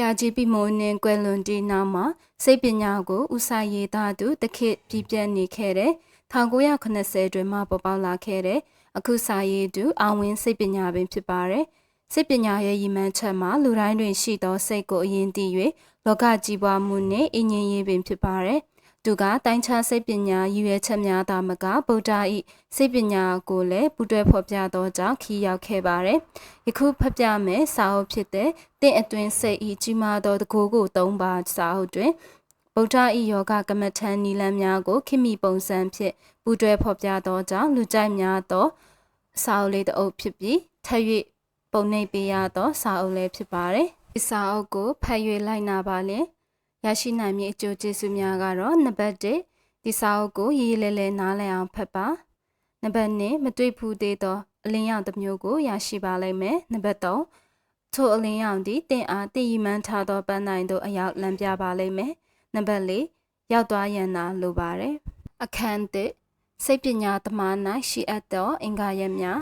ရာကြီးပိမိုးနှင်းကွယ်လွန်တီနောက်မှာစိတ်ပညာကိုဥဆိုင်ရေးသားသူတခိပြပြက်နေခဲ့တဲ့1980တွင်မှပေါ်ပေါက်လာခဲ့တဲ့အခုစာရေးသူအောင်ဝင်းစိတ်ပညာပင်ဖြစ်ပါတယ်စိတ်ပညာရဲ့ရည်မှန်းချက်မှာလူတိုင်းတွင်ရှိသောစိတ်ကိုအရင်တည်၍လောကကြီးပွားမှုနှင့်အငြင်းရေးပင်ဖြစ်ပါတယ် သူကတိုင်းခြားစိတ်ပညာရည်ရွယ်ချက်များသာမကဗုဒ္ဓ၏စိတ်ပညာကိုလည်းပူးတွဲဖော်ပြသောကြောင့်ခီးရောက်ခဲ့ပါတယ်။ယခုဖတ်ပြမယ်စာအုပ်ဖြစ်တဲ့တင့်အတွင်းစိတ်ဤကြီးမားသောတကူကိုသုံးပါစာအုပ်တွင်ဗုဒ္ဓ၏ယောဂကမ္မထန်နီလန်းများကိုခိမိပုံစံဖြင့်ပူးတွဲဖော်ပြသောကြောင့်လူကြိုက်များသောစာအုပ်လေးတစ်အုပ်ဖြစ်ပြီးထပ်၍ပုံနှိပ်ပေးရသောစာအုပ်လေးဖြစ်ပါတယ်။ဒီစာအုပ်ကိုဖတ်၍လိုက်နာပါလျင် ရရှိနိုင်မည့်အကျိုးကျေးဇူးများကတော့နံပါတ်1ဒီစာအုပ်ကိုရေးရေးလဲလဲနားလည်အောင်ဖတ်ပါနံပါတ်2မတွေ့ဘူးသေးသောအလင်းရောင်တစ်မျိုးကိုရရှိပါလိမ့်မယ်နံပါတ်3ထိုအလင်းရောင်သည်တင်အားတည်ရမှန်းထားသောပန်းနိုင်သို့အရောက်လမ်းပြပါလိမ့်မယ်နံပါတ်4ရောက်သွားရန်သာလိုပါတယ်အခန်း1စိတ်ပညာသမား၌ရှိအပ်သောအင်္ဂါရပ်များ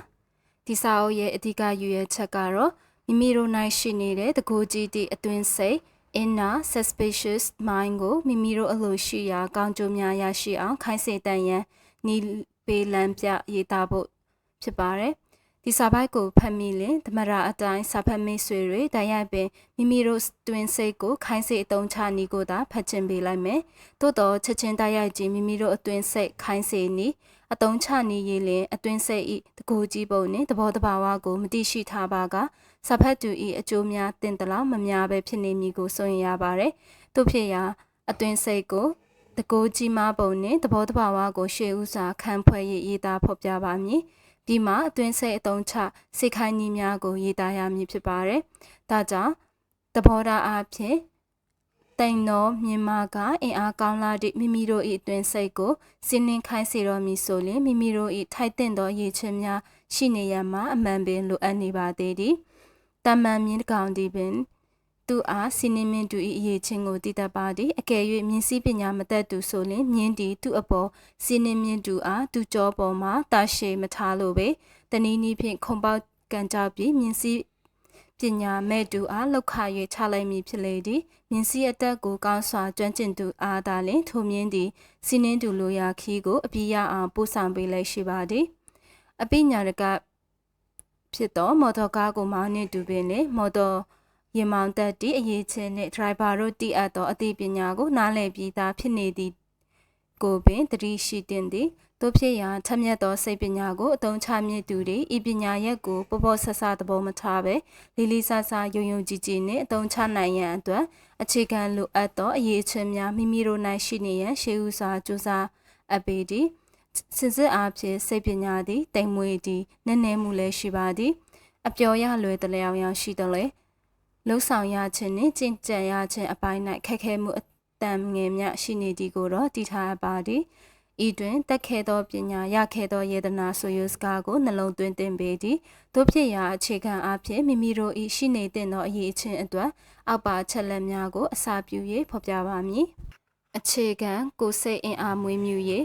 ဒီစာအုပ်ရဲ့အဓိကယူရချက်ကတော့မိမိတို့၌ရှိနေတဲ့တကူကြီးသည့်အတွင်းစိတ် inner suspicious mind ကိုမိမိတို့အလိုရှိရာကောင်းကျိုးများရရှိအောင်ခိုင်းစေတန်ရန်နီပေးလမ်းပြရေးသားဖို့ဖြစ်ပါတယ်။ဒီစာပိုက်ကိုဖတ်မိလင်သမရအတိုင်းစာဖတ်မိတ်ဆွေတွေတိုက်ရိုက်ပင်မိမိတို့တွင်စိတ်ကိုခိုင်းစေအတုံးချနီကိုသာဖတ်ချင်ပေးလိုက်မယ်။သို့တော့ချက်ချင်းတိုက်ရိုက်ခြင်းမိမိတို့အတွင်စိတ်ခိုင်းစေနီအတုံးချနီရေးလင်အတွင်စိတ်ဤတကူကြီးပုံနှင့်သဘောတဘာဝကိုမသိရှိထားပါက စာဖတ်သူ၏အကျိုးများတင်တလောက်မများပဲဖြစ်နေမည်ကိုစိုးရင်ရပါတယ်။သို့ဖြစ်ရာအတွင်းစိတ်ကိုတကိုးကြီးမားပုံနှင့်သဘောတဘာဝကိုရှေးဥစွာခံဖွဲ့ရရေးသားဖော်ပြပါမည်။ဒီမှာအတွင်းစိတ်အတုံးချစိတ်ခိုင်းနည်းများကိုရေးသားရမည်ဖြစ်ပါတယ်။ဒါကြောင့်သဘောထားအဖြစ်တိန်တော်မြင်မာကအင်အားကောင်းလာသည့်မိမိတို့၏အတွင်စိတ်ကိုစင်းနှင်းခိုင်းစေတော်မူဆိုလျှင်မိမိတို့၏ထိုက်တင့်သောရည်ချင်းများရှိနေရမှာအမှန်ပင်လိုအပ်နေပါသေးသည်။ တမန်မြင့်ကောင်ဒီပင်သူအားစီနီမင်းသူ၏အရေးချင်းကိုတည်တတ်ပါသည်အကယ်၍မြင်းစည်းပညာမတတ်သူဆိုလျှင်မြင်းဒီသူအပေါ်စီနီမင်းသူအားသူကြောပေါ်မှာတာရှည်မထားလို့ပဲတနည်းနည်းဖြင့်ခုံပေါက်ကန်ကြောက်ပြီးမြင်းစည်းပညာမဲ့သူအားလောက်ခ၍ချလိုက်မည်ဖြစ်လေသည်မြင်းစည်းအတက်ကိုကောင်းစွာကျွမ်းကျင်သူအားသာလျှင်ထိုမြင်းသည်စီနင်းသူလိုရာခီးကိုအပြည့်ရအောင်ပို့ဆောင်ပေးလိုက်ရှိပါသည်အပိညာရက ဖြစ်သောမော်တော်ကားကိုမောင်းနှင့်တူပင်နှင့်မော်တော်ရင်မောင်းတက်သည့်အရေးချင်းနှင့်ဒရိုင်ဘာတို့တည်အပ်သောအသိပညာကိုနားလည်ပြီးသားဖြစ်နေသည့်ကိုပင်တတိရှိတင်သည်တို့ဖြစ်ရာထက်မြက်သောစိတ်ပညာကိုအသုံးချမြင့်သူတွေဤပညာရက်ကိုပေါ်ပေါ်ဆဆသဘောမထားပဲလီလီဆဆယုံယုံကြည်ကြည်နှင့်အသုံးချနိုင်ရန်အတွက်အခြေခံလိုအပ်သောအရေးချင်းများမိမိတို့၌ရှိနေရန်ရှေးဥစွာကြိုးစားအပ်ပေသည် စင်စစ်အားဖြင့်စိတ်ပညာသည်တိမ်မွေသည်နည်းနည်းမှုလည်းရှိပါသည်အပျော်ရလွယ်တလျောင်ရောက်ရှိတယ်လေလှုပ်ဆောင်ရခြင်းနှင့်ကြင်ကြံရခြင်းအပိုင်း၌ခက်ခဲမှုအတန်ငယ်များရှိနေသည်ကိုတော့တည်ထားပါသည်ဤတွင်တက်ခဲသောပညာရခဲသောယေဒနာဆိုယစကားကိုနှလုံးသွင်းသင်ပေသည်တို့ဖြစ်ရာအခြေခံအဖြစ်မိမိတို့၏ရှိနေတဲ့သောအရေးအချင်းအတွက်အောက်ပါချက်လက်များကိုအစာပြု၍ဖော်ပြပါမည်အခြေခံကိုစိတ်အင်အားမွေးမြူ၍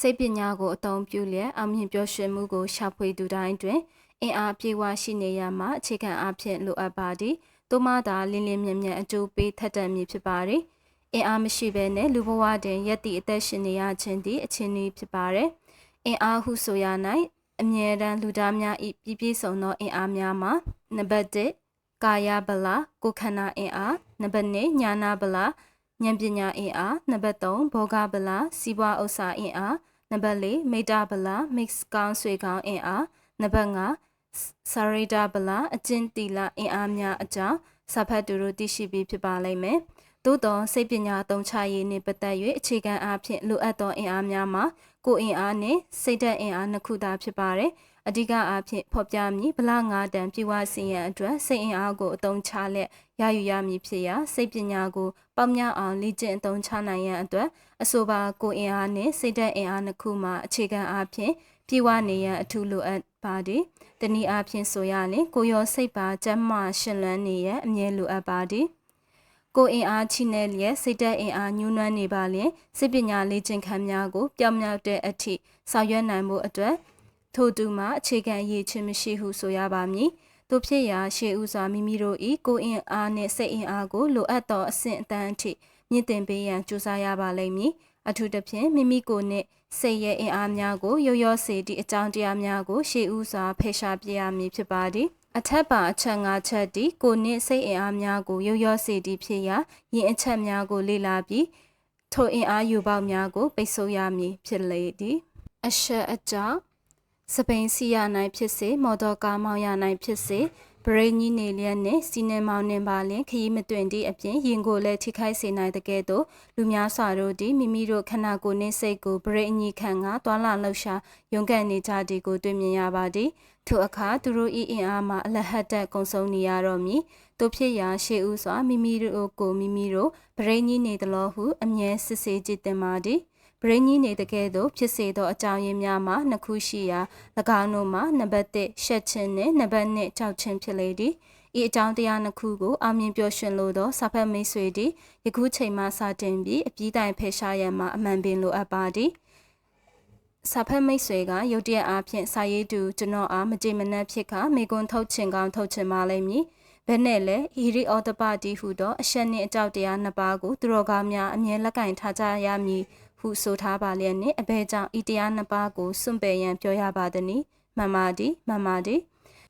စိတ်ပညာကိုအသုံးပြုလျက်အောင်မြင်ပျော်ရွှင်မှုကိုရှာဖွေသူတိုင်းတွင်အင်အားပြေဝရှိနေရမှအခြေခံအဖြစ်လိုအပ်ပါသည်။သို့မှသာလင်းလင်းမြတ်မြတ်အကျိုးပေးထက်တန်မည်ဖြစ်ပါသည်။အင်အားမရှိဘဲနဲ့လူဘဝတွင်ရက်သည့်အသက်ရှင်နေရခြင်းသည်အချင်းဤဖြစ်ပါသည်။အင်အားဟုဆိုရ၌အမြဲတမ်းလူသားများ၏ပြည့်ပြည့်စုံသောအင်အားများမှာနံပါတ်1ကာယဗလာကိုခန္ဓာအင်အားနံပါတ်2ညာနာဗလာဉာဏ်ပညာအင်အားနံပါတ်3ဘောဂဗလာစီးပွားဥစ္စာအင်အား နံပါတ်4မေတ္တာဗလာ mix ကောင်းဆွေကောင်းအင်အားနံပါတ်5စာရိတာဗလာအကျင့်တီလာအင်အားများအကြောင်းစာဖတ်သူတို့သိရှိပြီးဖြစ်ပါလိမ့်မယ်သို့သောစိတ်ပညာအသုံးချရေးနှင့်ပတ်သက်၍အခြေခံအားဖြင့်လိုအပ်သောအင်အားများမှာကိုယ်အင်အားနှင့်စိတ်ဓာတ်အင်အားနှစ်ခုသာဖြစ်ပါတယ် အဓိကအားဖြင့်ဖော်ပြမည်ဗလာငါးတန်ပြဝစင်ရန်အတွက်စိတ်အင်အားကိုအသုံးချလက်ရယူရမည်ဖြစ်ရာစိတ်ပညာကိုပေါက်မြောက်အောင်လေ့ကျင့်အသုံးချနိုင်ရန်အတွက်အဆိုပါကိုယ်အင်အားနှင့်စိတ်ဓာတ်အင်အားနှစ်ခုမှာအခြေခံအားဖြင့်ပြေဝနေရန်အထူးလိုအပ်ပါသည်တနည်းအားဖြင့်ဆိုရရင်ကိုရောစိတ်ပါကျမ်းမာရှင်လန်းနေရန်အမြဲလိုအပ်ပါသည်ကိုအင်အားချိနေလျက်စိတ်တက်အင်အားညှိုးနွမ်းနေပါလျင်စိတ်ပညာလေ့ကျင့်ခန်းများကိုပြောင်းမြောက်တဲ့အထိဆောင်ရွက်နိုင်မှုအတွက် ထို့သူမှာအခြေခံအရေးချင်းမရှိဟုဆိုရပါမည်တို့ဖြစ်ရာရှေးဥစွာမိမိတို့၏ကိုယ်အင်အားနှင့်စိတ်အင်အားကိုလိုအပ်သောအဆင့်အတန်းအထိမြင့်တင်ပေးရန်ကြိုးစားရပါလိမ့်မည်အထူးသဖြင့်မိမိကိုယ်နှင့်စိတ်ရဲ့အင်အားများကိုရောရောစေသည့်အကြောင်းတရားများကိုရှေးဥစွာဖယ်ရှားပြရမည်ဖြစ်ပါသည်အထက်ပါအချက်၅ချက်တည်ကိုနှင့်စိတ်အင်အားများကိုရောရောစေသည့်ဖြစ်ရာယင်အချက်များကိုလေ့လာပြီးထိုအင်အားယူပေါက်များကိုပိတ်ဆို့ရမည်ဖြစ်လေသည်အရှက်အကြောင်း စပိန်စီရနိုင်ဖြစ်စေမော်တော်ကားမောင်းရနိုင်ဖြစ်စေဗရိတ်ကြီးနေလျက်နှင့်စီနေမောင်နှင်ပါလင်ခရီးမတွင်သည့်အပြင်ရင်ကိုလည်းထိခိုက်စေနိုင်တဲ့ကဲ့သို့လူများစွာတို့သည်မိမိတို့ခန္ဓာကိုယ်နှင့်စိတ်ကိုဗရိတ်အညီခံကသွာလာလှုပ်ရှားရုန်းကန်နေကြသည်ကိုတွေ့မြင်ရပါသည်ထိုအခါသူတို့၏အင်အားမှအလဟတ်တက်ကုံဆုံးနေရတော့မည်တို့ဖြစ်ရာရှေးဥစွာမိမိတို့ကိုမိမိတို့ဗရိတ်ကြီးနေသလိုဟုအမြဲစစ်ဆေးကြည့်တင်ပါသည် ဗရင်းကြီးနေတကယ်သို့ဖြစ်စေသောအကြောင်းရင်းများမှာနှစ်ခုရှိရာ၎င်းတို့မှာနံပါတ်1ရှက်ခြင်းနှင့်နံပါတ်2ကြောက်ခြင်းဖြစ်လေသည်ဤအကြောင်းတရားနှစ်ခုကိုအောင်မြင်ပြောရှင်လို့သောစာဖတ်မိတ်ဆွေသည်ယခုချိန်မှစတင်ပြီးအပြီးတိုင်ဖယ်ရှားရန်မှာအမှန်ပင်လိုအပ်ပါသည်စာဖတ်မိတ်ဆွေကရုတ်တရက်အားဖြင့်စာရေးသူကျွန်တော်အားမကြည်မနှက်ဖြစ်ခမိကွန်းထုတ်ချင်ကောင်းထုတ်ချင်ပါလိမ့်မည်ဘယ်နဲ့လဲဟီရီအော်တပတီဟူသောအရှက်နှင့်အကြောက်တရားနှစ်ပါးကိုသူတော်ကောင်းများအမြဲလက်ကင်ထားကြရမည် ဟုဆိုထားပါလျက်နှင့်အဘဲကြောင့်ဤတရားနှစ်ပါးကိုစွန့်ပယ်ရန်ပြောရပါသည်နိမှန်ပါသည်မှန်ပါသည်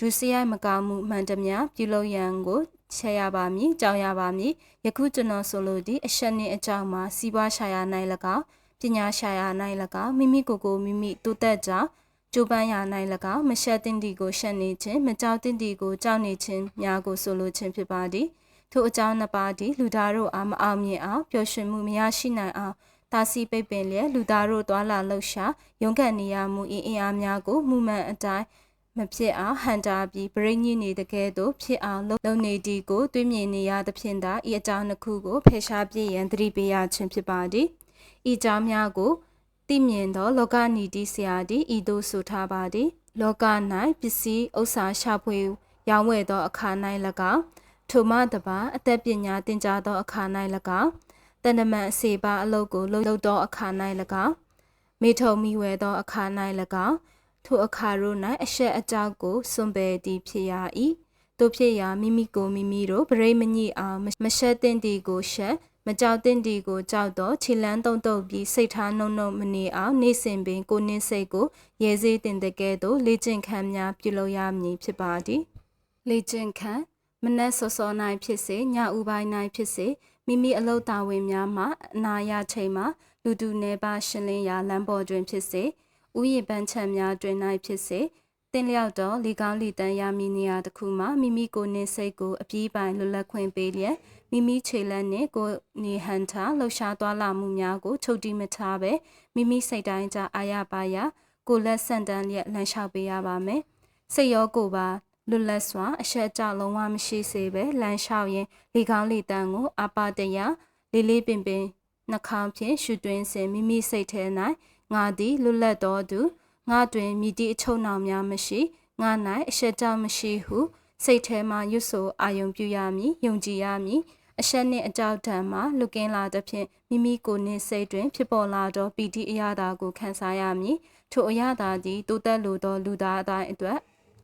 ဒုစရိုက်မကောင်းမှုမှန်သမျှပြုလုပ်ရန်ကိုချက်ရပါမည်ကြောင်းရပါမည်ယခုကျွန်တော်ဆိုလိုသည့်အရှက်နှင့်အကြောင်းမှာစီးပွားရှာရနိုင်၎င်းပညာရှာရနိုင်၎င်းမိမိကိုယ်ကိုမိမိတိုးတက်ကြောင်းကျိုးပန်းရနိုင်၎င်းမရှက်တင်တီကိုရှက်နေခြင်းမကြောက်တင်တီကိုကြောက်နေခြင်းများကိုဆိုလိုခြင်းဖြစ်ပါသည်ထိုအကြောင်းနှစ်ပါးသည်လူသားတို့အားမအောင်မြင်အောင်ပျော်ရွှင်မှုမရရှိနိုင်အောင် တာစီပိတ်ပင်လျက်လူသားတို့သွာလာလှုပ်ရှားရုန်းကန်နေရမှုအင်အင်အားများကိုမှုမှန်အတိုင်းမဖြစ်အောင်ဟန်တာပြီးဗရိညင်းနေတကယ်သို့ဖြစ်အောင်လုံနေဒီကိုတွေးမြင်နေရသဖြင့်သာဤအကြောင်းတစ်ခုကိုဖယ်ရှားပြည့်ရန်သတိပေးရခြင်းဖြစ်ပါသည်ဤကြောင်းများကိုသိမြင်သော လောကနီတိဆရာသည်ဤသို့ဆိုထားပါသည် လောက၌ပစ္စည်းဥစ္စာရှာဖွေရောင်းဝယ်သောအခါ၌၎င်းထိုမှတပါအသက်ပညာသင်ကြားသောအခါ၌၎င်း တဏ္ဍမန်အစေပါအလုတ်ကိုလှုပ်သောအခါ၌၎င်းမိထုံမိဝဲသောအခါ၌၎င်းထိုအခါတို့၌အရှက်အကြောက်ကိုစွန့်ပယ်သည်ဖြစ်ရ၏တို့ဖြစ်ရာမိမိကိုမိမိတို့ဗရိမညိအောင်မရှက်တင်တီကိုရှက်မကြောက်တင်တီကိုကြောက်တော့ခြေလန်းတုံတုံပြီးစိတ်ထားနှုံနှုံမနေအောင်နေစဉ်ပင်ကိုနှင်းစိတ်ကိုရဲစေးတင်တဲ့ကဲ့သို့လေ့ကျင့်ခန်းများပြုလုပ်ရမည်ဖြစ်ပါသည်လေ့ကျင့်ခန်းမနက်စောစော၌ဖြစ်စေညဥပိုင်း၌ဖြစ်စေ မိမိအလုတာဝန်များမှအနာရချိန်မှာလူတူနေပါရှင်းလင်းရာလမ်းပေါ်တွင်ဖြစ်စေဥယျာဉ်ပန်းချံများတွင်၌ဖြစ်စေတင်လျောက်တော့လေကောင်းလီတန်းရမည်နေရာတစ်ခုမှာမိမိကိုယ်နှင့်စိတ်ကိုအပြေးပိုင်လွတ်လပ်ခွင့်ပေးလျက်မိမိခြေလက်နှင့်ကိုယ်နေဟန်ထားလှူရှားသွားလာမှုများကိုချုပ်တီးမထားပဲမိမိစိတ်တိုင်းကြအာရပါရကိုလက်ဆန့်တန်းလျက်လမ်းလျှောက်ပေးရပါမယ်စိတ်ရောကိုယ်ပါ လွတ်လပ်စွာအရှက်ကြောက်လုံးဝမရှိစေပဲလမ်းလျှောက်ရင်လေကောင်းလေတန်းကိုအပါတရလေးလေးပင်ပင်နှာခေါင်းဖြင့်ရှူတွင်းစဉ်မိမိစိတ်ထဲ၌ငါသည်လွတ်လပ်တော်သူငါတွင်မိတိအချုံနှောင်များမရှိငါ၌အရှက်ကြောက်မရှိဟုစိတ်ထဲမှရွတ်ဆိုအာယုံပြုရမည်ယုံကြည်ရမည်အရှက်နှင့်အကြောက်တံမှလွတ်ကင်းလာသဖြင့်မိမိကိုယ်နှင့်စိတ်တွင် ဖြစ်ပေါ်လာသောပီတိအရာသာကိုခံစားရမည်ထိုအရာသာသည်တိုးတက်လိုသောလူသားအတိုင်းအတွက်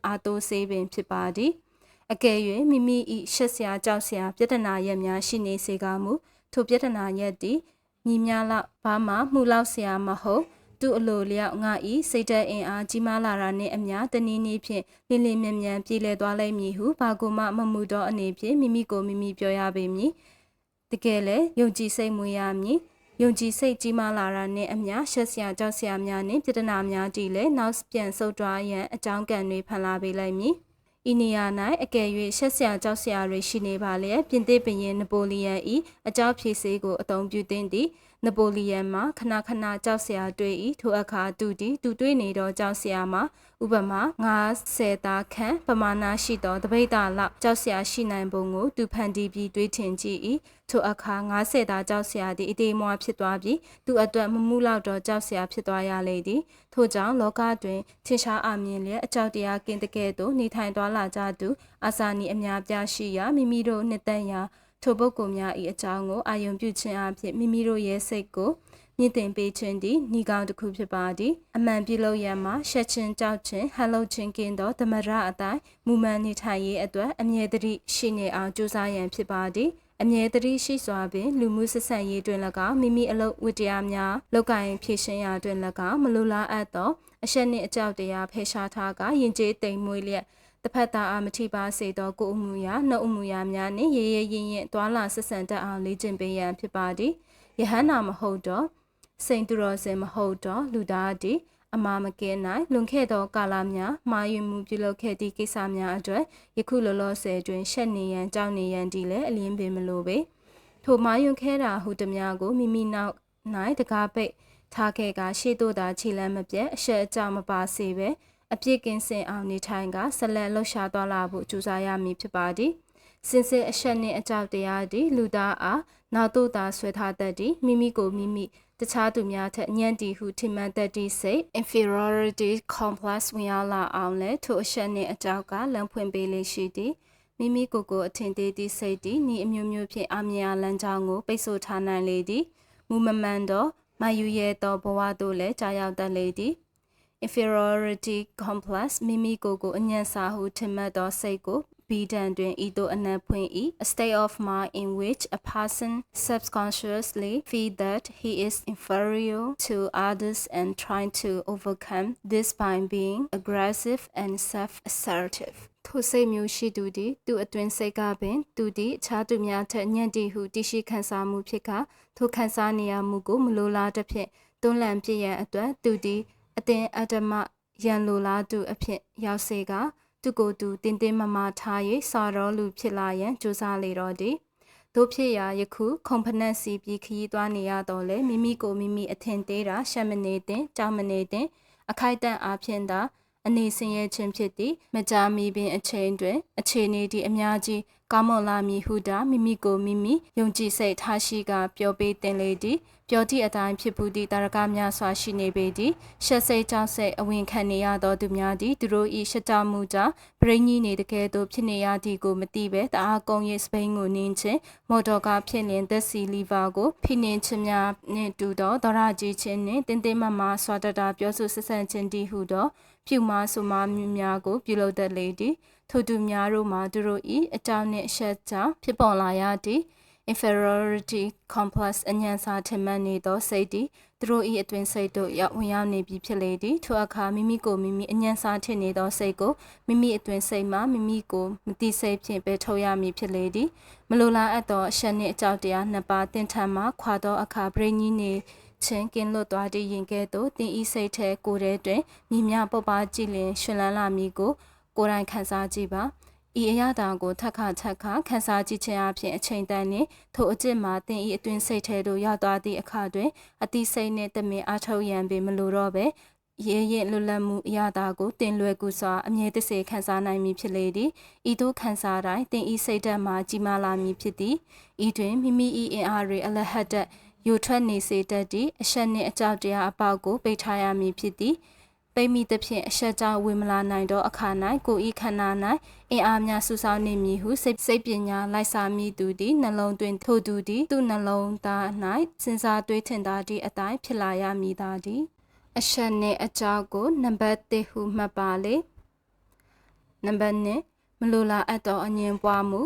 အာတိုးစေးပင်ဖြစ်ပါသည်အကယ်၍မိမိ၏ရှက်စရာကြောက်စရာပြဿနာရက်များရှိနေစေကမူထိုပြဿနာရက်သည်ညီများလောက်ဘာမှမှုလောက်စရာမဟုတ်သူ့အလိုလျောက်ငါဤစိတ်တဲ့အင်အားကြီးမားလာတာနှင့်အမျှတနည်းနည်းဖြင့်လင်းလင်းမြန်မြန်ပြေလည်သွားလိမ့်မည်ဟုဘာကူမှမမှုသောအနေဖြင့်မိမိကိုမိမိပြောရပေမည်တကယ်လဲယုံကြည်စိတ်မွေးရမည် ယုံကြည်စိတ်ကြီးမားလာတာနဲ့အမျှရှက်စရာကြောက်စရာများနဲ့ပြဿနာများတည်လဲနောက်ပြန်ဆုတ်သွားရန်အကြောင်းကံတွေဖန်လာပေးလိုက်မည်။ဤနေရာ၌အကယ်၍ရှက်စရာကြောက်စရာတွေရှိနေပါလျက်ပြင်သစ်ဘရင်နပိုလီယံ၏အကြောင်းဖြည့်ဆေးကိုအသုံးပြုသင့်သည် နပိုလီယံမှာခဏခဏကြောက်စရာတွေ့၏ထိုအခါသူသည်သူတွေ့နေသောကြောက်စရာမှာဥပမာ90သားခန့်ပမာဏရှိသောတပိတ်တာလောက်ကြောက်စရာရှိနိုင်ပုံကိုသူဖန်တီးပြီးတွေးထင်ကြည့်၏ထိုအခါ90သားကြောက်စရာသည်အတေးမွားဖြစ်သွားပြီးသူအတွက်မမှုလောက်တော့ကြောက်စရာဖြစ်သွားရလေသည်ထို့ကြောင့်လောကတွင်ထင်ရှားအမြင်လျက်အကြောက်တရားကင်းတကယ်သို့နေထိုင်သွားလာကြသူအာစာနီအများပြားရှိရာမိမိတို့နှစ်သက်ရာ ထိုပုဂ္ဂိုလ်များ၏အကြောင်းကိုအာယုံပြုခြင်းအဖြစ်မိမိတို့ရဲ့စိတ်ကိုမြင့်တင်ပေးခြင်းသည်ဤကောင်းတစ်ခုဖြစ်ပါသည်အမှန်ပြုလုပ်ရန်မှာရှက်ချင်းကြောက်ခြင်းဟန်လုပ်ခြင်းကင်းသောသမရအတိုင်းမူမှန်နေထိုင်ရေးအတွက်အမြဲတမ်းရှိနေအောင်ကြိုးစားရန်ဖြစ်ပါသည်အမြဲတမ်းရှိစွာပင်လူမှုဆက်ဆံရေးတွင်၎င်းမိမိအလုပ်ဝတ္တရားများလုပ်ကိုင်ဖြည့်ရှင်းရာတွင်၎င်းမလိုလားအပ်သောအရှက်နှင့်အကြောက်တရားဖယ်ရှားထားကယဉ်ကျေးတိမ်မွေးလျက် တစ်ဖက်သားအားမထိပါစေသောကိုယ်အမှုရာနှုတ်အမှုရာများနှင့်ရေရေရင်ရင်တွာလာဆက်ဆံတတ်အောင်လေ့ကျင့်ပေးရန်ဖြစ်ပါသည်ယဟန္တာမဟုတ်တော့စိန်သူတော်စင်မဟုတ်တော့လူသားသည်အမာမကဲနိုင်လွန်ခဲ့သောကာလများမှားယွင်းမှုပြုလုပ်ခဲ့သည့်ကိစ္စများအတွက်ယခုလောလောဆယ်တွင်ရှက်နေရန်ကြောက်နေရန်ဒီလည်းအလင်းပင်မလိုပေထိုမှားယွင်းခဲတာဟုတများကိုမိမိနောက်၌တကားပိတ်ထားခဲ့ကရှေ့သို့သာခြေလမ်းမပြတ်အရှက်အကြောက်မပါစေပဲ အပြစ်ကင်းစင်အောင်နေထိုင်ကဆက်လက်လှုပ်ရှားသွားလာဖို့ကြိုးစားရမည်ဖြစ်ပါသည်စင်စစ်အရှက်နှင့်အကြောက်တရားသည်လူသားအားနောက်သို့သာဆွဲထားတတ်သည်မိမိကိုမိမိတခြားသူများထက်ညံ့တီဟုထင်မှတ်တတ်သည့်စိတ် inferiority complex ဝင်ရောက်လာအောင်လဲထိုအရှက်နှင့်အကြောက်ကလမ်းဖွင့်ပေးလေရှိသည်မိမိကိုယ်ကိုအထင်သေးသည့်စိတ်သည်ဤအမျိုးမျိုးဖြင့်အမြင်အားလမ်းကြောင်းကိုပိတ်ဆို့ထားနိုင်လေသည်မူမမှန်သောမယူရဲသောဘဝသို့လည်းကြာရောက်တတ်လေသည် inferiority complex မိမိကိုယ်ကိုအညံ့စာဟုထင်မှတ်သောစိတ်ကိုဘီဒန်တွင်ဤသို့အနက်ဖွင့်၏ a state of mind in which a person subconsciously feel that he is inferior to others and trying to overcome this by being aggressive and self-assertive ထိုစိတ်မျိုးရှိသူသည်သူအတွင်စိတ်ကပင်သူသည်အခြားသူများထက်ညံ့တည်ဟုတရှိခံစားမှုဖြစ်ကထိုခံစားနေရမှုကိုမလိုလားသဖြင့်တွန်းလှန်ပြည့်ရန်အတွက်သူသည် အသင်အတ္တမရန်လိုလားသူအဖြစ်ရောက်စေကသူကိုယ်သူတင်းတင်းမမထား၍စာတော်လူဖြစ်လာရန်ကြိုးစားလေတော့သည်တို့ဖြစ်ရာယခုခုံဖနက်စီပြီးခရီးသွားနေရတော့လေမိမိကိုမိမိအထင်သေးတာရှက်မနေတင်ကြောက်မနေတင်အခိုက်အတန့်အားဖြင့်သာ အနေဆင်းရဲခြင်းဖြစ်သည်မကြာမီပင်အချိန်တွင်အခြေအနေဒီအများကြီးကောင်းမွန်လာမည်ဟုတာမိမိကိုမိမိယုံကြည်စိတ်ထားရှိကပြောပေးတင်လေသည်ပြောသည့်အတိုင်းဖြစ်ဘူးသည့်တာရကများစွာရှိနေပေသည်ရှက်စိတ်ကြောင့်စိတ်အဝင်ခံနေရသောသူများသည်သူတို့၏ရှက်ကြောက်မှုကြောင့်ပရိညင်းနေတကယ်သို့ဖြစ်နေရသည်ကိုမသိဘဲတအားကုံရေးစပိန်ကိုနင်းခြင်းမော်တော်ကားဖြစ်လင်သက်စီလီဗာကိုဖိနှင်ခြင်းများနှင့်တူသောဒေါရကြီးခြင်းနှင့်တင်းတင်းမမဆွာတတာပြောဆိုဆက်ဆံခြင်းတည်ဟုသော ဖြူမားဆူမားမြများကို ပြုလုပ်သက်လေသည်ထိုသူများတို့မှာသူတို့၏အကြောင်းနှင့်အဆက်ကြောင့်ဖြစ်ပေါ်လာရသည် inferiority complex အညံစာထင်မှတ်နေသောစိတ်သည်သူတို့၏အတွင်စိတ်တို့ရောက်ဝင်ရောက်နေပြီဖြစ်လေသည်ထိုအခါမိမိကိုမိမိအညံစာထင်နေသောစိတ်ကိုမိမိအတွင်စိတ်မှမိမိကိုမတိစိတ်ဖြင့်ပယ်ထုတ်ရမည်ဖြစ်လေသည်မလိုလားအပ်သောအရှက်နှင့်အကြောက်တရားနှစ်ပါးတင်ထမ်းမှခွာသောအခါဗြိဉ္ကြီးနေ၏ ချင်းကင်းလွတ်သွားသည့်ရင်ကဲ့သို့တင်ဤစိတ်ထဲကိုယ်ထဲတွင်မြမြပုတ်ပါကြည်လင်ရှင်လန်းလာမည်ကိုကိုယ်တိုင်ခန်းစားကြည့်ပါဤအရာတာကိုထက်ခါချက်ခါခန်းစားကြည့်ခြင်းအပြင်အချိန်တန်နှင့်ထိုအကျင့်မှာတင်ဤအတွင်စိတ်ထဲသို့ရောက်သွားသည့်အခါတွင်အတိစိတ်နှင့်တမင်အားထုတ်ရန်ပင်မလိုတော့ပဲရဲရင်လွတ်လပ်မှုအရာတာကိုတင်လွယ်ကူစွာအမြဲတစေခံစားနိုင်မည်ဖြစ်လေသည်ဤသို့ခံစားတိုင်းတင်ဤစိတ်ဓာတ်မှာကြီးမားလာမည်ဖြစ်သည်ဤတွင်မိမိ၏အင်အားတွေအလဟတ်တ ယိုထွက်နေစေတတ်သည့်အရှက်နှင့်အကြောက်တရားအပေါက်ကိုပိတ်ထားရမည်ဖြစ်သည်ပိမိသဖြင့်အဆက်ကြောင့်ဝင်မလာနိုင်သောအခါ၌ကိုဤခန္ဓာ၌အင်အားများစုဆောင်းနေမည်ဟုစိတ်စိတ်ပညာလိုက်စာမိသူသည်နှလုံးသွင်းထိုသူသည်သူနှလုံးသား၌စဉ်းစားတွေးထင်သာသည့်အတိုင်းဖြစ်လာရမည်သာသည်အဆက်နှင့်အကြောင်းကိုနံပါတ်1ဟုမှတ်ပါလေနံပါတ်2မလိုလားအပ်သောအငြင်းပွားမှု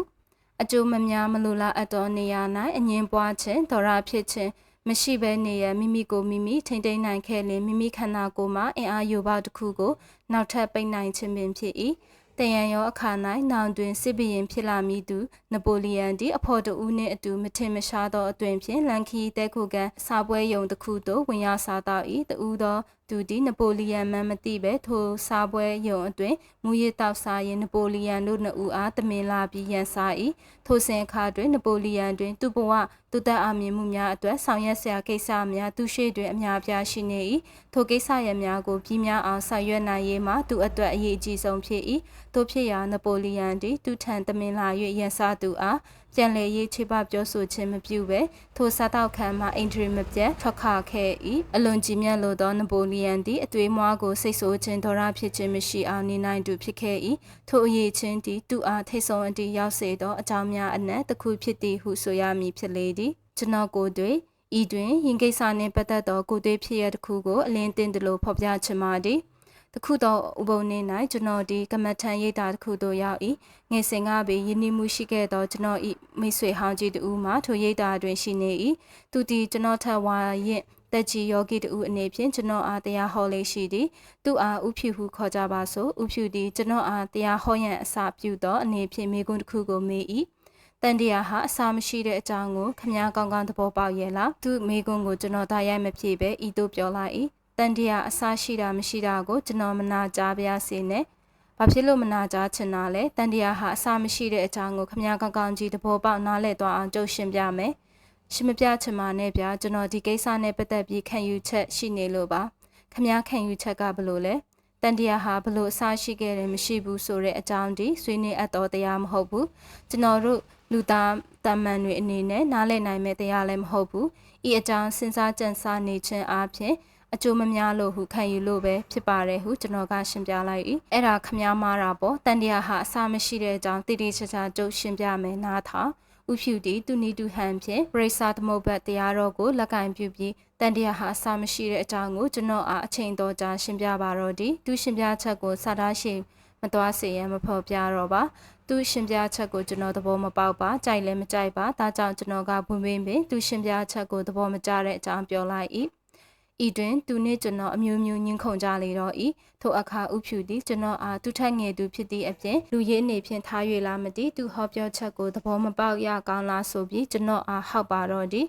အကျိုးမများမလိုလားအပ်သောနေရာ၌အငြင်းပွားခြင်းဒေါရဖြစ်ခြင်းမရှိဘဲနေရမိမိကိုမိမိထိမ့်သိမ်းနိုင်ခဲ့လင်မိမိခန္ဓာကိုယ်မှာအင်အားယိုဘတစ်ခုကိုနောက်ထပ်ပိတ်နိုင်ခြင်းပင်ဖြစ်၏တယံရောအခါ၌နောင်တွင်စစ်ဘရင်ဖြစ်လာမည်သူနပိုလီယန်သည်အဖို့တူနှင့်အတူမထင်မရှားသောအတွင်ဖြင့်လန်ခီတဲခုကန်စာပွဲယုံတစ်ခုသို့ဝင်ရောက်စားတော့၏တူသောသူ သည်နပိုလီယန်မှမသိပဲထိုစားပွဲယုံအတွင်မူရစ်တောက်စားရင်နပိုလီယန်တို့နှစ်ဦးအားတမင်လာပြီးရန်စား၏ထိုစဉ်အခါတွင်နပိုလီယန်တွင် သူ့ဘဝသူတက်အမြင်မှုများအတွက်ဆောင်ရွက်စရာကိစ္စများသူရှိတွင်အများပြားရှိနေ၏ထိုကိစ္စရများကိုပြီးများအောင်ဆောင်ရွက်နိုင်ရေးမှာသူအတွက်အရေးအကြီးဆုံးဖြစ်၏ တို့ဖြစ်ရာနပိုလီယန်သည်သူထံတမင်လာ၍ရန်စားသူအားပြန်လည်ရေးချေပပြောဆိုခြင်းမပြုဘဲထိုစားတောက်ခံမှအင်ဒရီမပြတ်ထွက်ခခဲ့၏အလွန်ကြီးမြတ်လိုသောနပိုလီယန်သည်အသွေးမွားကိုစိတ်ဆိုးခြင်းဒေါရဖြစ်ခြင်းမရှိအောင်နေနိုင်သူဖြစ်ခဲ့၏ထိုအရေးချင်းသည်သူအားထိတ်ဆုံးအတီးရောက်စေသောအကြောင်းများအနက်တစ်ခုဖြစ်သည်ဟုဆိုရမည်ဖြစ်လေသည်ကျွန်တော်ကိုယ်တွင်ဤတွင်ယင်ကိစ္စနှင့်ပတ်သက်သောကိုယ်တွေ့ဖြစ်ရတစ်ခုကိုအလင်းတင်သလိုဖော်ပြချင်ပါသည် တခုသောဥပုံနေ၌ကျွန်တော်ဒီကမ္မထန်ရိတ်တာတစ်ခုသို့ရောက်၏ငယ်စဉ်ကပင်ယဉ်နီးမှုရှိခဲ့သောကျွန်တော်၏မိတ်ဆွေဟောင်းကြီးတူမှထိုရိတ်တာတွင်ရှိနေ၏သူသည်ကျွန်တော်ထက်ဝါရင်တက်ကြီးယောဂီတူအနေဖြင့်ကျွန်တော်အားတရားဟောလေးရှိသည်သူအားဥဖြူဟုခေါ်ကြပါစို့ဥဖြူသည်ကျွန်တော်အားတရားဟောရန်အစာပြုသောအနေဖြင့်မိကွန်းတစ်ခုကိုမေး၏တန်တရားဟာအစာမရှိတဲ့အကြောင်းကိုခမားကောင်းကောင်းသဘောပေါက်ရဲ့လားသူမိကွန်းကိုကျွန်တော်သားရိုက်မဖြေပဲဤသို့ပြောလိုက်၏ တန်တရားအစာရှိတာမရှိတာကိုကျွန်တော်မနာကြားပါရစေနဲ့ဘာဖြစ်လို့မနာကြားချင်တာလဲတန်တရားဟာအစာမရှိတဲ့အကြောင်းကိုခမားကောင်းကောင်းကြီးသဘောပေါက်နားလည်သွားအောင်ကြိုးရှင်းပြမယ်ရှင်မပြချင်ပါနဲ့ဗျာကျွန်တော်ဒီကိစ္စနဲ့ပတ်သက်ပြီးခံယူချက်ရှိနေလို့ပါခမားခံယူချက်ကဘလို့လဲတန်တရားဟာဘလို့အစားရှိခဲ့တယ်မရှိဘူးဆိုတဲ့အကြောင်းဒီဆွေးနွေးအပ်တော်တရားမဟုတ်ဘူးကျွန်တော်တို့လူသားတမန်တွေအနေနဲ့နားလည်နိုင်မဲ့တရားလည်းမဟုတ်ဘူးဤအကြောင်းစဉ်းစားကြံစားနေခြင်းအပြင် အကျိုးမများလို့ဟုခံယူလို့ပဲဖြစ်ပါတယ်ဟုကျွန်တော်ကရှင်းပြလိုက်၏အဲ့ဒါခမားမားတာပေါ့တန်တရားဟာအစားမရှိတဲ့အကြောင်းတိတိကျကျကြုတ်ရှင်းပြမယ်နားထောင်ဥဖြူတီသူနီတူဟန်ဖြင့်ပရိသသမုတ်ဘတ်တရားတော်ကိုလက်ကင်ပြုပြီးတန်တရားဟာအစာမရှိတဲ့အကြောင်းကိုကျွန်တော်အားအချိန်တော်ကြာရှင်းပြပါတော့ဒီသူရှင်းပြချက်ကိုစာသားရှိမသွားစေရန်မဖော်ပြတော့ပါသူရှင်းပြချက်ကိုကျွန်တော်သဘောမပေါက်ပါကြိုက်လည်းမကြိုက်ပါဒါကြောင့်ကျွန်တော်ကဘွင်ပင်ပင်သူရှင်းပြချက်ကိုသဘောမကျတဲ့အကြောင်းပြောလိုက်၏ ဤတွင်သူနှင့်ကျွန်တော်အမျိုးမျိုးညှင်းခုန်ကြလေတော့ဤထိုအခါဥဖြူသည်ကျွန်တော်အားသူထက်ငယ်သူဖြစ်သည့်အပြင်လူရင်းနေဖြင့်ထား၍လာမသိသူဟောပြောချက်ကိုသဘောမပေါက်ရကောင်းလားဆိုပြီးကျွန်တော်အားဟောက်ပါတော့သည်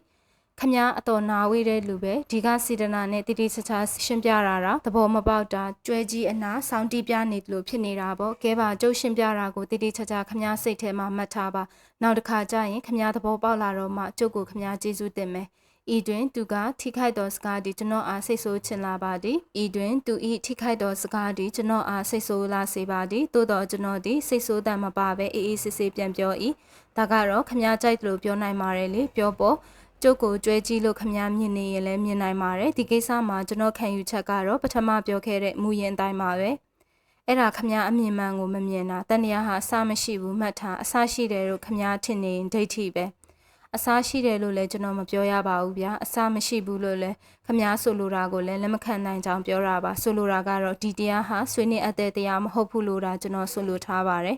ခမားအတော်နာဝေးတဲ့လူပဲဒီကစေတနာနဲ့တိတိကျကျရှင်းပြတာတာသဘောမပေါက်တာကြွဲကြီးအနာစောင်းတီးပြနေလို့ဖြစ်နေတာပေါ့ကဲပါကျုပ်ရှင်းပြတာကိုတိတိကျကျခမားစိတ်ထဲမှာမှတ်ထားပါနောက်တစ်ခါကျရင်ခမားသဘောပေါက်လာတော့မှကျုပ်ကိုခမားကျေးဇူးတင်မယ် ဤတွင်သူကထိခိုက်သောစကားသည်ကျွန်တော်အားစိတ်ဆိုးချင်လာပါသည်ဤတွင်သူ၏ထိခိုက်သောစကားသည်ကျွန်တော်အားစိတ်ဆိုးလာစေပါသည်သို့တော်ကျွန်တော်သည်စိတ်ဆိုးတတ်မပါဘဲအေးအေးဆေးဆေးပြန်ပြော၏ဒါကတော့ခမားကြိုက်လို့ပြောနိုင်ပါတယ်လေပြောပေါ်ကျုပ်ကိုကြွဲကြည့်လို့ခမားမြင်နေရင်လည်းမြင်နိုင်ပါတယ်ဒီကိစ္စမှာကျွန်တော်ခံယူချက်ကတော့ပထမပြောခဲ့တဲ့မူရင်အတိုင်းပါပဲအဲ့ဒါခမားအမြင်မှန်ကိုမမြင်တာတန်တရားဟာအဆမရှိဘူးမှတ်ထားအဆရှိတယ်လို့ခမားထင်နေရင်ဒိဋ္ဌိပဲ အစားရှိတယ်လို့လည်းကျွန်တော်မပြောရပါဘူးဗျာအစားမရှိဘူးလို့လည်းခမားဆိုလိုတာကိုလည်းလက်မခံနိုင်ကြောင်းပြောတာပါဆိုလိုတာကတော့ဒီတရားဟာဆွေးနွေးအပ်တဲ့တရားမဟုတ်ဘူးလို့ဒါကျွန်တော်ဆိုလိုထားပါတယ်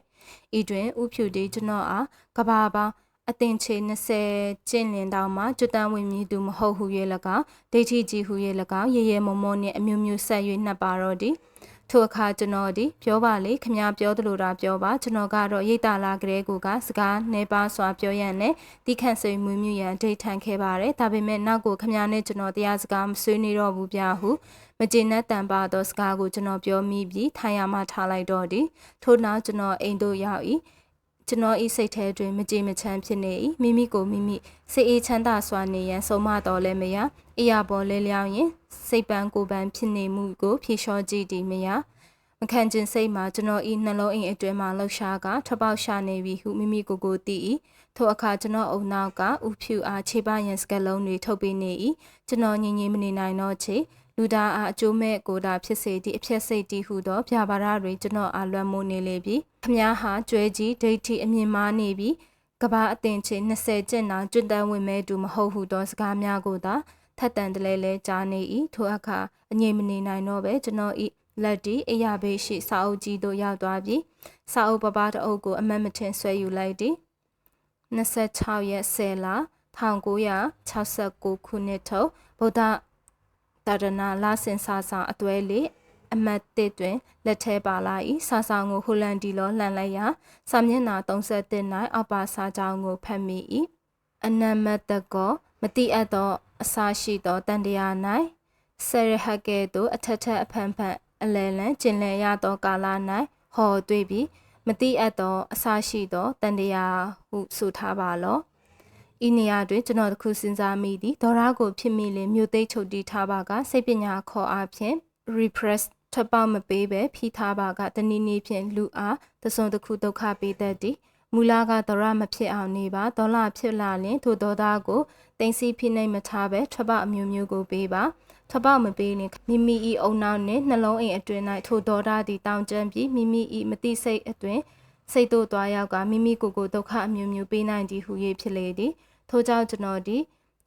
ဤတွင်ဥဖြူတီကျွန်တော်အားကဘာပေါင်းအတင်ချေ20ကျင့်လင်တောင်မှကျွတန်းဝင်မြည်သူမဟုတ်ဟု၍၎င်းဒိဋ္ဌိကြီးဟု၍၎င်းရေရဲမုံမောနှင့်အမျိုးမျိုးဆက်၍နှပ်ပါတော့သည် ထိုအခါကျွန်တော်ဒီပြောပါလေခမပြောသလိုတာပြောပါကျွန်တော်ကတော့ရိတ်တာလာကလေးကိုကစကားနေပါစွာပြောရန်နဲ့တိခန့်ဆွေမွေးမြူရန်ဒိတ်ထန်ခဲ့ပါတယ်ဒါပေမဲ့နောက်ကိုခမနဲ့ကျွန်တော်တရားစကားမဆွေးနေတော့ဘူးဗျာဟုမကျေနပ်တန်ပါသောစကားကိုကျွန်တော်ပြောမိပြီးထိုင်ရမှထားလိုက်တော့သည်ထို့နောက်ကျွန်တော်အိမ်သို့ရောက်၏ ကျွန်တော်ဤစိတ်ထဲတွင်မကြေမချမ်းဖြစ်နေ၏မိမိကိုမိမိစိတ်အေးချမ်းသာစွာနေရန်ဆုံးမတော်လဲမရအရာပေါ်လဲလျောင်းရင်စိတ်ပန်းကိုယ်ပန်းဖြစ်နေမှုကိုဖြေလျှော့ကြည့်သည်မရမခံကျင်စိတ်မှာကျွန်တော်ဤနှလုံးအိမ်အတွင်းမှာလှုပ်ရှားကထပေါက်ရှာနေပြီဟုမိမိကိုယ်ကိုသိ၏ထိုအခါကျွန်တော်အုံနောက်ကဥဖြူအားခြေပရန်စကလုံးတွေထုတ်ပေးနေ၏ကျွန်တော်ငြင်းငြင်းမနေနိုင်တော့ချေ လူသားအားအကျိုးမဲ့ကိုတာဖြစ်စေသည့်အဖြစ်စိတ်တည်ဟုသောဗျာပါဒတွေကျွန်တော်အားလွှမ်းမိုးနေလေပြီခမားဟာကျွဲကြီးဒိဋ္ဌိအမြင်မားနေပြီကဘာအတင်ချေ20ကျင့်တောင်ကျွတ်တန်းဝင်မဲ့တူမဟုတ်ဟုသောစကားများကိုသာထက်တန်တလဲလဲကြားနေ၏ထိုအခါအငြိမ်မနေနိုင်တော့ပဲကျွန်တော်ဤလက်တီအရာဘေးရှိစာအုပ်ကြီးသို့ရောက်သွားပြီးစာအုပ်ပပတအုပ်ကိုအမတ်မထင်ဆွဲယူလိုက်သည်26ရက်10လ1969ခုနှစ်ထုတ်ဗုဒ္ဓ တာရဏလာစင်စာဆောင်အသွဲလေးအမတ်တစ်တွင်လက်ထဲပါလာ၏စာဆောင်ကိုဟိုလန်ဒီလောလှန်လိုက်ရာစာမျက်နှာ31၌အောက်ပါစာကြောင်းကိုဖတ်မိ၏အနမတကောမတိအပ်သောအစာရှိသောတန်တရား၌ဆရဟကဲ့သို့အထက်ထက်အဖန်ဖန်အလယ်လန်ကျင်လည်ရသောကာလ၌ဟောတွေ့ပြီးမတိအပ်သောအစာရှိသောတန်တရားဟုဆိုထားပါလော့ ဤနေရာတွင်ကျွန်တော်တခုစဉ်းစားမိသည်ဒေါရကိုဖြစ်မိလင်မြို့သိမ်းချုပ်တီးထားပါကစိတ်ပညာခေါ်အားဖြင့် repress ထပ်ပေါက်မပေးပဲဖိထားပါကတနည်းနည်းဖြင့်လူအားသစုံတစ်ခုဒုက္ခပေးတတ်သည်မူလကဒေါရမဖြစ်အောင်နေပါဒေါလဖြစ်လာရင်ထိုဒေါသကိုတင်စီဖိနှိပ်မထားပဲထပ်ပေါက်အမျိုးမျိုးကိုပေးပါထပ်ပေါက်မပေးရင်မိမိ၏အုံနောက်နှင့်နှလုံးအိမ်အတွင်၌ထိုဒေါသသည်တောင်ကျမ်းပြီးမိမိ၏မတိစိတ်အတွင်စိတ်တို့သွားရောက်ကမိမိကိုယ်ကိုဒုက္ခအမျိုးမျိုးပေးနိုင်သည်ဟု၍ဖြစ်လေသည် ထို့ကြောင့်ကျွန်တော်သည်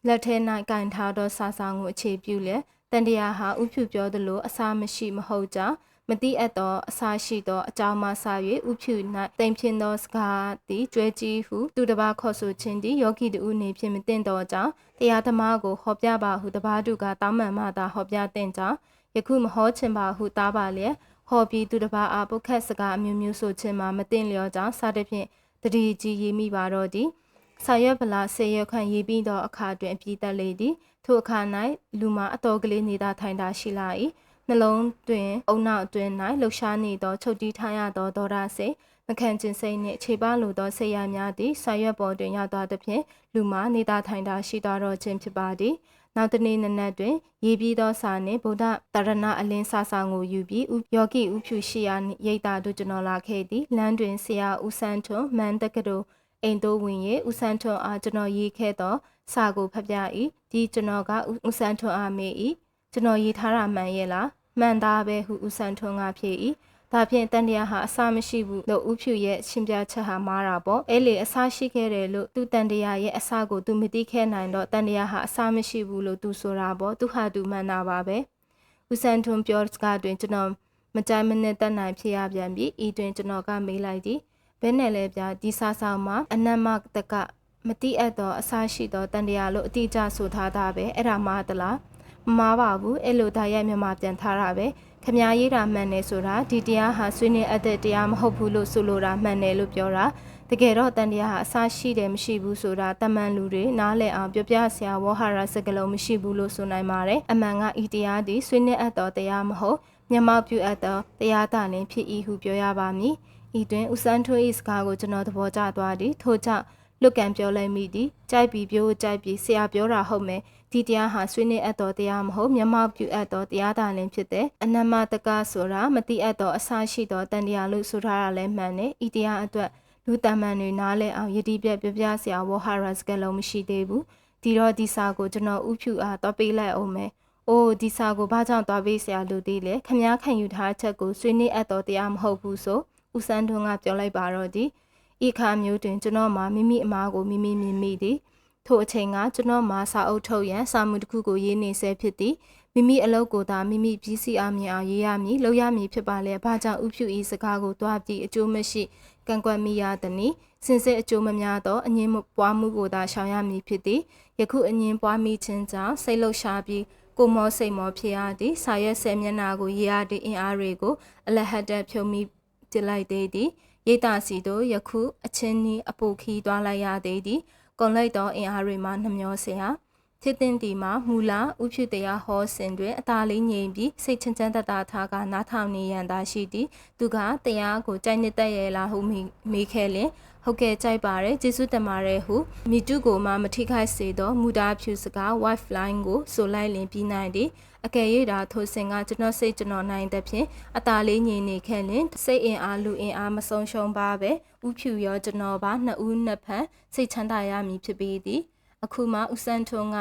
လက်ထဲ၌ကင်ထားသောစာဆောင်ကိုအခြေပြုလျက်တန်တရာဟာဥဖြူပြောသလိုအစာမရှိမဟုတ်ကြောင်းမတိအပ်သောအစာရှိသောအကြောင်းမှစ၍ဥဖြူ၌တိမ်ဖြင်းသောစကားသည်ကျွဲကြီးဟုသူတစ်ပါးခေါ်ဆိုခြင်းသည်ယောဂီတူနေဖြင့်မတင်သောကြောင့်တရားသမားကိုဟောပြပါဟုတပါးသူကတောင်းပန်မှသာဟောပြတဲ့ကြောင့်ယခုမဟောချင်ပါဟုတားပါလျက်ဟောပြီးသူတစ်ပါးအားပုတ်ခတ်စကားအမျိုးမျိုးဆိုခြင်းမှာမတင်လျော်ကြောင်းစသဖြင့်တတိကြီးရေးမိပါတော့သည် ဆာရွက်ဗလာဆေရွက်ခန့်ရေးပြီးသောအခါတွင်အပြီးတက်လေသည်ထိုအခါ၌လူမအတော်ကလေးနေတာထိုင်တာရှိလာ၏နှလုံးတွင်အုံနောက်အတွင်း၌လှုပ်ရှားနေသောချုပ်တီးထားရသောဒေါရစိတ်မခံကျင်စိတ်နှင့်ခြေပါလိုသောဆေးရများသည်ဆာရွက်ပေါ်တွင်ရောက်သွားသဖြင့်လူမနေတာထိုင်တာရှိသွားတော့ခြင်းဖြစ်ပါသည်နောက်တနေ့နနက်တွင်ရေးပြီးသောစာနှင့်ဗုဒ္ဓတရဏအလင်းစာဆောင်ကိုယူပြီးယောဂီဥဖြူရှိရာရိတ်တာတို့ကျွန်တော်လာခဲ့သည်လမ်းတွင်ဆရာဦးစန်းထွန်းမန်တက္ကသိုလ် အိမ်တိုးဝင်၍ဦးစန်းထွန်းအားကျွန်တော်ရေးခဲ့သောစာကိုဖတ်ပြ၏ဒီကျွန်တော်ကဦးစန်းထွန်းအားမေး၏ကျွန်တော်ရေးထားတာမှန်ရဲ့လားမှန်သားပဲဟုဦးစန်းထွန်းကဖြေ၏ဒါဖြင့်တန်တရားဟာအစမရှိဘူးလို့ဥဖြူရဲ့ရှင်းပြချက်ဟာမှားတာပေါ့အဲ့လေအစရှိခဲ့တယ်လို့သူတန်တရားရဲ့အစကိုသူမသိခဲ့နိုင်တော့တန်တရားဟာအစမရှိဘူးလို့သူဆိုတာပေါ့သူဟာသူမှန်တာပါပဲဦးစန်းထွန်းပြောစကားတွင်ကျွန်တော်မကြိုင်မနဲ့တက်နိုင်ဖြစ်ရပြန်ပြီဤတွင်ကျွန်တော်ကမေးလိုက်သည် ဘယ်နဲ့လဲဗျာဒီစာဆောင်မှာအနတ်မတကမတိအပ်သောအစရှိသောတန်တရားလို့အတိအကျဆိုထားတာပဲအဲ့ဒါမှသလားမမားပါဘူးအဲ့လိုဒါရိုက်မြန်မာပြန်ထားတာပဲခမားရေးတာမှန်တယ်ဆိုတာဒီတရားဟာဆွေးနွေးအပ်တဲ့တရားမဟုတ်ဘူးလို့ဆိုလိုတာမှန်တယ်လို့ပြောတာတကယ်တော့တန်တရားဟာအစရှိတယ်မရှိဘူးဆိုတာတမန်လူတွေနားလည်အောင်ပြောပြဆရာဝဟရစကလုံးမရှိဘူးလို့ဆိုနိုင်ပါတယ်အမှန်ကဤတရားသည်ဆွေးနွေးအပ်သောတရားမဟုတ်မျက်မှောက်ပြုအပ်သောတရားသာလင်ဖြစ်၏ဟုပြောရပါမည် ဤတွင်ဦးစန်းထွေး၏စကားကိုကျွန်တော်သဘောကျသွားသည်ထို့ကြောင့်လွတ်ကန်ပြောလိုက်မိသည်ကြိုက်ပြီးပြောကြိုက်ပြီးဆရာပြောတာဟုတ်မယ်ဒီတရားဟာဆွေးနွေးအပ်သောတရားမဟုတ်မျက်မှောက်ပြုအပ်သောတရားသာလင်ဖြစ်တဲ့အနမတကဆိုတာမတိအပ်သောအစရှိသောတန်တရားလို့ဆိုထားတာလည်းမှန်တယ်ဤတရားအတွက်လူတမန်တွေနားလဲအောင်ယတိပြက်ပြပြဆရာဝဟရတ်စကလုံးမရှိသေးဘူးဒီတော့ဒီစာကိုကျွန်တော်ဥဖြူအားတော့ပေးလိုက်အောင်မယ်အိုးဒီစာကိုဘာကြောင့်သွားပေးဆရာလို့သေးလဲခမားခံယူထားချက်ကိုဆွေးနွေးအပ်သောတရားမဟုတ်ဘူးဆို ဦးစန်းထွန်းကပြောလိုက်ပါတော့ဒီဤခါမျိုးတွင်ကျွန်တော်မှမိမိအမားကိုမိမိမြင်မိသည်ထိုအချိန်ကကျွန်တော်မှစာအုပ်ထုတ်ရန်စာမှုတစ်ခုကိုရေးနေဆဲဖြစ်သည်မိမိအလုပ်ကိုသာမိမိပြီးစီအောင်မြင်အောင်ရေးရမည်လုပ်ရမည်ဖြစ်ပါလေဘာကြောင့်ဥဖြူဤစကားကိုတွားပြီးအကျိုးမရှိကံကွက်မိရသည်။စင်စစ်အကျိုးမများသောအငင်းပွားမှုကိုသာရှောင်ရမည်ဖြစ်သည်ယခုအငင်းပွားမိခြင်းကြောင့်စိတ်လှုပ်ရှားပြီးကိုမောစိတ်မောဖြစ်ရသည်စာရွက်ဆယ်မျက်နှာကိုရေးရသည့်အင်အားတွေကိုအလဟတ်တက်ဖြုံမိ ပြလိုက်သေးသည်ရိတ်တာစီတို့ယခုအချင်းနီးအပူခီးသွားလိုက်ရသေးသည်ကုံလိုက်သောအင်အားတွေမှနှမျောစရာဖြစ်တင်ဒီမှာမူလာဥဖြစ်တရားဟောစဉ်တွင်အသာလေးငြိမ်ပြီးစိတ်ချမ်းချမ်းသာသာထားကနားထောင်နေရန်သာရှိသည်သူကတရားကိုကြိုက်နှစ်သက်ရလားဟုမေးခဲ့လင် ဟုတ်ကဲ့ကြိုက်ပါတယ်ကျေးဇူးတင်ပါတယ်ဟုမိတုကိုမှမထိခိုက်စေသောမူတာဖြူစကား wife line ကိုဆိုလိုက်လင်ပြီးနိုင်သည်အကယ်၍ဒါထိုစင်ကကျွန်တော်စိတ်ကျွန်တော်နိုင်တဲ့ဖြင့်အตาလေးငြိမ်နေခဲ့လင်စိတ်အင်အားလူအင်အားမဆုံးရှုံးပါပဲဥဖြူရောကျွန်တော်ပါနှစ်ဦးနှစ်ဖက်စိတ်ချမ်းသာရမည်ဖြစ်ပေသည် အခုမှဦးစန်းထွန်းက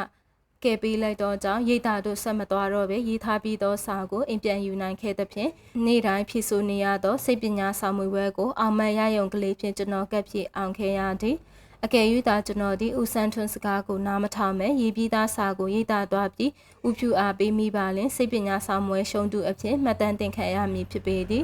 ကဲပေးလိုက်တော့ကြောင့်ရိတ်တာတို့ဆက်မသွားတော့ပဲရေးထားပြီးသောစာကိုအိမ်ပြန်ယူနိုင်ခဲ့သဖြင့်နေ့တိုင်းဖြစ်ဆိုနေရသောစိတ်ပညာစာမွေပွဲကိုအောင်မရယုံကလေးဖြင့်ကျွန်တော်ကပ်ပြည့်အောင်ခဲ့ရသည်အကယ်၍သာကျွန်တော်ဒီဦးစန်းထွန်းစကားကိုနားမထောင်မဲ့ရေးပြီးသားစာကိုရေးသားသွားပြီးဥဖြူအားပေးမိပါလင်စိတ်ပညာစာမွေရှုံးတူအဖြစ်မှတ်တမ်းတင်ခံရမည်ဖြစ်ပေသည်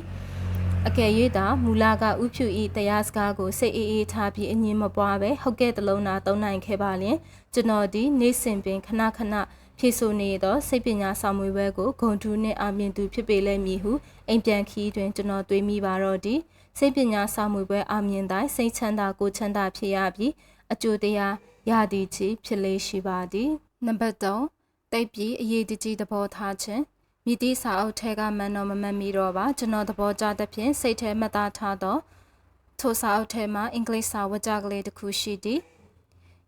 အကယ်၍သာမူလာကဥဖြူဤတရားစကားကိုစိတ်အေးအေးထားပြီးအငင်းမပွားပဲဟုတ်ကဲ့တလုံးနာသုံးနိုင်ခဲ့ပါလျင်ကျွန်တော်ဒီနေ့စဉ်ပင်ခဏခဏဖြည့်ဆို့နေသောစိတ်ပညာဆောင်မွေပွဲကိုဂုံတူနှင့်အမြင်သူဖြစ်ပေလိမ့်မည်ဟုအိမ်ပြန်ခီးတွင်ကျွန်တော်တွေးမိပါတော့သည်စိတ်ပညာဆောင်မွေပွဲအမြင်တိုင်းစိတ်ချမ်းသာကိုချမ်းသာဖြစ်ရပြီးအကျိုးတရားရသည်ချီဖြစ်လေရှိပါသည်နံပါတ်3တိတ်ပြီးအရေးတကြီးသဘောထားခြင်း မြည်သည့်စာအုပ်ထဲကမန်တော်မမှတ်မိတော့ပါကျွန်တော်သဘောကျသဖြင့်စိတ်ထဲမှတ်သားထားသောထိုစာအုပ်ထဲမှာအင်္ဂလိပ်စာဝကြကလေးတစ်ခုရှိသည်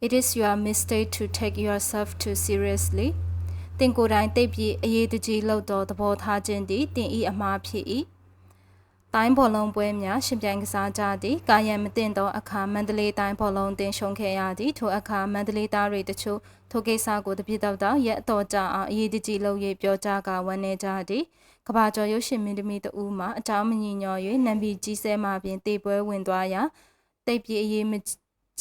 It is your mistake to take yourself too seriously တင်ကိုယ်တိုင်သိပ်ပြီးအရေးတကြီးလောက်သောသဘောထားခြင်းသည်တင်ဤအမှားဖြစ်၏ တိုင်းဘောလုံးပွဲများရှင်ပြိုင်ကစားကြသည်ကာယံမတင်သောအခါမန္တလေးတိုင်းဘောလုံးတင်ရှုံခဲ့ရသည်ထိုအခါမန္တလေးသားတွေတချို့ထိုကိစ္စကိုတပြည့်တော့တော့ရက်အတော်ကြာအောင်အရေးတကြီးလုပ်၍ပြောကြားကဝန်းနေကြသည်ကဘာကျော်ရုပ်ရှင်မင်းသမီးတဦးမှအကြောင်းမညင်ညော်၍နံပီကြီးဆဲမှပြင်တေပွဲဝင်သွားရာတိတ်ပြေးအရေးမ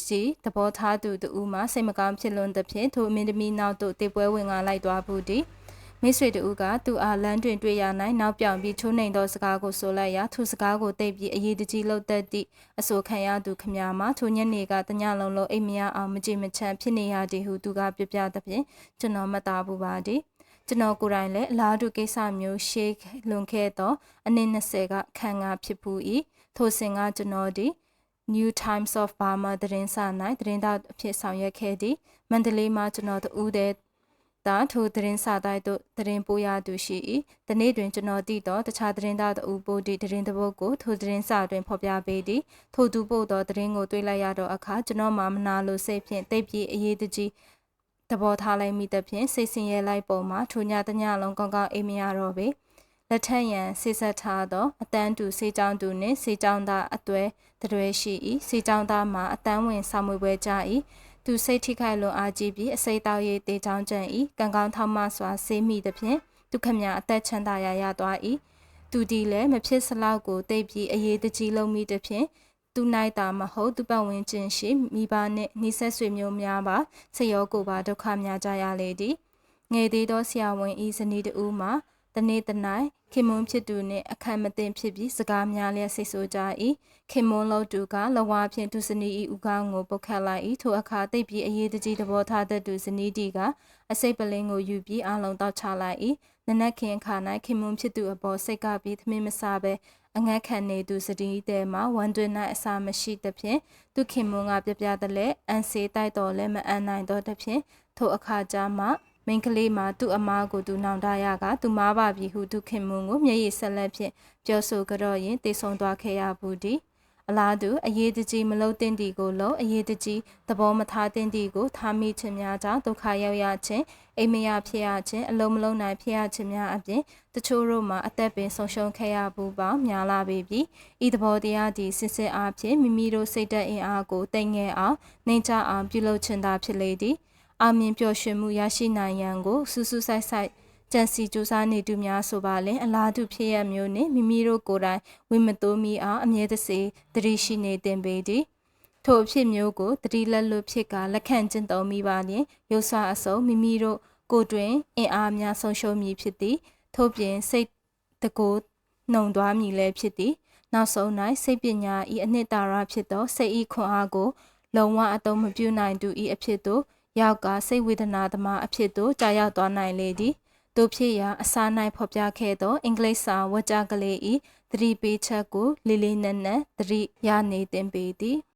ကြီးသဘောထားသူတူမှစိတ်မကောင်းဖြစ်လွန်သဖြင့်ထိုအမင်းသမီးနောက်သို့တေပွဲဝင်ငါလိုက်သွားဘူးသည် မိတ်ဆွေတူကသူအားလမ်းတွင်တွေ့ရ၌နောက်ပြောင်ပြီးချိုးနှိမ်သောစကားကိုဆိုလိုက်ရာသူစကားကိုတိတ်ပြီးအရေးတကြီးလှုပ်သက်သည့်အဆိုခံရသူခမများမှာထိုညနေကတညလုံးလုံးအိမ်မရအောင်မကြည်မချမ်းဖြစ်နေရသည်ဟုသူကပြပြသဖြင့်ကျွန်တော်မသားဘူးပါသည်ကျွန်တော်ကိုယ်တိုင်လည်းအလားတူကိစ္စမျိုးရှေးလွန်ခဲ့သောအနည်း20ကခံငါဖြစ်ဖူး၏ထိုစဉ်ကကျွန်တော်ဒီ New Times of Burma သတင်းစာ၌သတင်းသားအဖြစ်ဆောင်ရွက်ခဲ့သည်မန္တလေးမှာကျွန်တော်တူတဲ့ သာထိုသတင်းစာတိုက်သို့သတင်းပို့ရသူရှိ၏ဒီနေ့တွင်ကျွန်တော်တည်သောတခြားသတင်းသားတူပို့သည့်သတင်းတပုတ်ကိုထိုသတင်းစာတွင်ဖော်ပြပေးသည်ထိုသူပို့သောသတင်းကိုတွေ့လိုက်ရသောအခါကျွန်တော်မှမနာလိုစိတ်ဖြင့်တိတ်ပြေအရေးတကြီးသဘောထားလိုက်မိသဖြင့်စိတ်ဆင်းရဲလိုက်ပုံမှာထိုညတညလုံးကောင်းကောင်းအိမ်မရတော့ပေလက်ထက်ရန်ဆေးဆက်ထားသောအတန်းတူဆေးကြောင်းတူနှင့်ဆေးကြောင်းသားအသွဲတရွဲရှိ၏ဆေးကြောင်းသားမှာအတန်းဝင်ဆောင်မွေပွဲကြ၏ သူစိတ်ထိခိုက်လွန်အားကြီးပြီးအစိတ်တောက်ရည်တေချောင်းကျန်၏ကံကောင်းထောက်မစွာဆေးမိသဖြင့်ဒုက္ခမြအသက်ချမ်းသာရရသွား၏သူဒီလည်းမဖြစ်စလောက်ကိုတိတ်ပြီးအရေးတကြီးလုံးမိသဖြင့်သူနိုင်တာမဟုတ်သူပတ်ဝန်းကျင်ရှိမိဘနှင့်နှိဆက်ဆွေမျိုးများပါဆေရောကိုပါဒုက္ခများကြရလေသည်ငယ်သေးသောဆရာဝန်ဤဇနီးတူမှာတနေ့တနိုင် ခင်မွန်းဖြစ်သူနှင့်အခမ်းမသိဖြစ်ပြီးစကားများလျက်ဆိတ်ဆိုကြ၏ခင်မွန်းလို့သူကလဝါဖြင့်သူစနီဤဥကောင်းကိုပုတ်ခတ်လိုက်၏ထိုအခါတိတ်ပြီးအရေးတကြီးသဘောထားတတ်သူဇနီးတီကအစိတ်ပလင်းကိုယူပြီးအလုံးတော့ချလိုက်၏နနက်ခင်ခါ၌ခင်မွန်းဖြစ်သူအပေါ်စိတ်ကပြီးသမင်းမစားပဲအငတ်ခံနေသူစတီးတဲမှာဝန်တွင်၌အစာမရှိသဖြင့်သူခင်မွန်းကပြပြတဲ့လဲအန်စေတိုက်တော်လဲမအန်နိုင်တော့သဖြင့်ထိုအခါကျမှ မိန်းကလေးမှာသူ့အမားကိုသူနောင်တရကသူမားပါပြီဟုသူခင်မွန်းကိုမျက်ရည်ဆက်လက်ဖြင့်ပြောဆိုကြတော့ရင်တေဆုံသွားခဲ့ရဘူးသည်အလားတူအရေးတကြီးမလုံးတင်တီကိုလုံးအရေးတကြီးသဘောမထားတင်တီကိုထားမိခြင်းများကြောင့်ဒုက္ခရောက်ရခြင်းအိမ်မရဖြစ်ရခြင်းအလုံးမလုံးနိုင်ဖြစ်ရခြင်းများအပြင်တချို့တို့မှာအသက်ပင်ဆုံးရှုံးခဲ့ရဘူးပေါင်းများလာပေပြီဤသဘောတရားဒီစစ်စစ်အားဖြင့်မိမိတို့စိတ်သက်အင်အားကိုတိမ်ငယ်အောင်နှိမ်ချအောင်ပြုလုပ်ခြင်းသာဖြစ်လေသည် အောင်မြင်ပျော်ရွှင်မှုရရှိနိုင်ရန်ကိုစူးစူးဆိုင်ဆိုင်ကြံစီကြိုးစားနေသူများဆိုပါလင်အလားတူဖြစ်ရမျိုးနှင့်မိမိတို့ကိုယ်တိုင်ဝိမတိုးမီအောင်အမြဲတစေတတိရှိနေတင်ပေသည်ထိုအဖြစ်မျိုးကိုတတိလက်လွတ်ဖြစ်ကလက်ခံကျင့်သုံးမိပါလျင်ရုပ်ဆွအစုံမိမိတို့ကိုယ်တွင်အင်အားများဆုံးရှုံးမည်ဖြစ်သည်ထို့ပြင်စိတ်တကိုးနှုံသွားမည်လည်းဖြစ်သည်နောက်ဆုံး၌စိတ်ပညာဤအနှစ်သာရဖြစ်သောစိတ်ဤခွန်အားကို လုံးဝအတုံးမပြုနိုင်သူဤအဖြစ်သို့ ရောက်ကစိတ်ဝေဒနာသမားအဖြစ်သို့ကြာရောက်သွားနိုင်လေသည်တို့ဖြစ်ရာအစာ၌ဖော်ပြခဲ့သောအင်္ဂလိပ်စာဝကြကလေးဤသတိပေးချက်ကိုလေးလေးနက်နက်သတိရနေတင်ပေသည်